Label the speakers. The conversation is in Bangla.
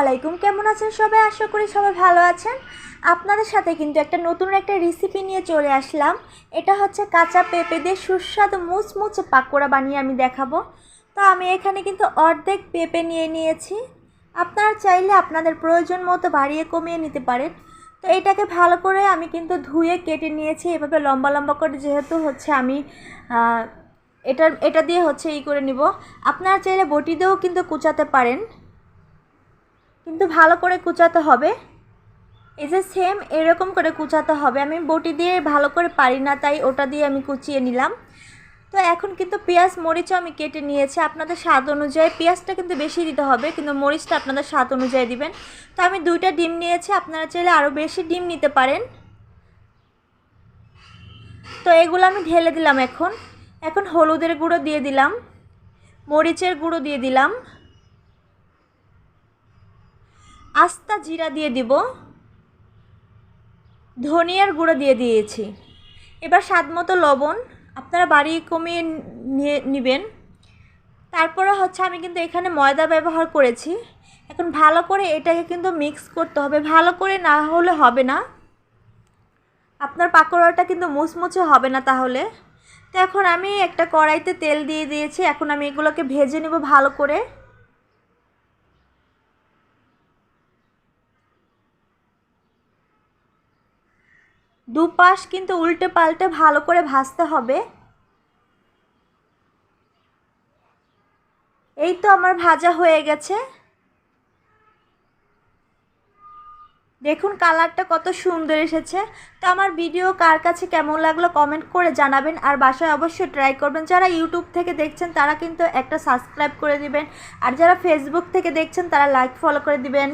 Speaker 1: আলাইকুম কেমন আছেন সবাই? আশা করি সবাই ভালো আছেন। আপনাদের সাথে কিন্তু একটা নতুন একটা রেসিপি নিয়ে চলে আসলাম। এটা হচ্ছে কাঁচা পেঁপে দিয়ে সুস্বাদু মুচমুচে পাকোড়া বানিয়ে আমি দেখাবো। তো আমি এখানে কিন্তু অর্ধেক পেঁপে নিয়ে নিয়েছি। আপনারা চাইলে আপনাদের প্রয়োজন মতো বাড়িয়ে কমিয়ে নিতে পারেন। তো এটাকে ভালো করে আমি কিন্তু ধুয়ে কেটে নিয়েছি। এভাবে লম্বা লম্বা করে যেহেতু হচ্ছে আমি এটা এটা দিয়ে হচ্ছে ই করে নিব। আপনারা চাইলে বটি দিয়েও কিন্তু কুচাতে পারেন। কিন্তু ভালো করে কুচাতে হবে। এই যে সেম এরকম করে কুচাতে হবে। আমি বটি দিয়ে ভালো করে পারি না, তাই ওটা দিয়ে আমি কুচিয়ে নিলাম। তো এখন কিন্তু পেঁয়াজ, মরিচও আমি কেটে নিয়েছি। আপনাদের স্বাদ অনুযায়ী পেঁয়াজটা কিন্তু বেশি দিতে হবে, কিন্তু মরিচটা আপনাদের স্বাদ অনুযায়ী দিবেন। তো আমি দুইটা ডিম নিয়েছি, আপনারা চাইলে আরও বেশি ডিম নিতে পারেন। তো এগুলো আমি ঢেলে দিলাম এখন। এখন হলুদের গুঁড়ো দিয়ে দিলাম, মরিচের গুঁড়ো দিয়ে দিলাম। আস্তা জিরা দিয়ে দিব। ধনিয়ার গুঁড়ো দিয়ে দিয়েছি। এবার স্বাদ মতো লবণ। আপনারা বাড়ি কমিয়ে নিয়ে নেবেন। তারপরে হচ্ছে আমি কিন্তু এখানে ময়দা ব্যবহার করেছি। এখন ভালো করে এটাকে কিন্তু মিক্স করতে হবে। ভালো করে না হলে হবে না। আপনার পাকোড়াটা কিন্তু মুচমুচে হবে না তাহলে। তো এখন আমি একটা কড়াইতে তেল দিয়ে দিয়েছি। এখন আমি এগুলোকে ভেজে নেব ভালো করে। দুপাশ কিন্তু উল্টে পাল্টে ভালো করে ভাজতে হবে। এই তো আমার ভাজা হয়ে গেছে। দেখুন কালারটা কত সুন্দর এসেছে। তো আমার ভিডিও কার কাছে কেমন লাগল কমেন্ট করে জানাবেন। আর বাসায় অবশ্যই ট্রাই করবেন। যারা ইউটিউব থেকে দেখছেন তারা কিন্তু একটা সাবস্ক্রাইব করে দিবেন। আর যারা ফেসবুক থেকে দেখছেন তারা লাইক ফলো করে দিবেন।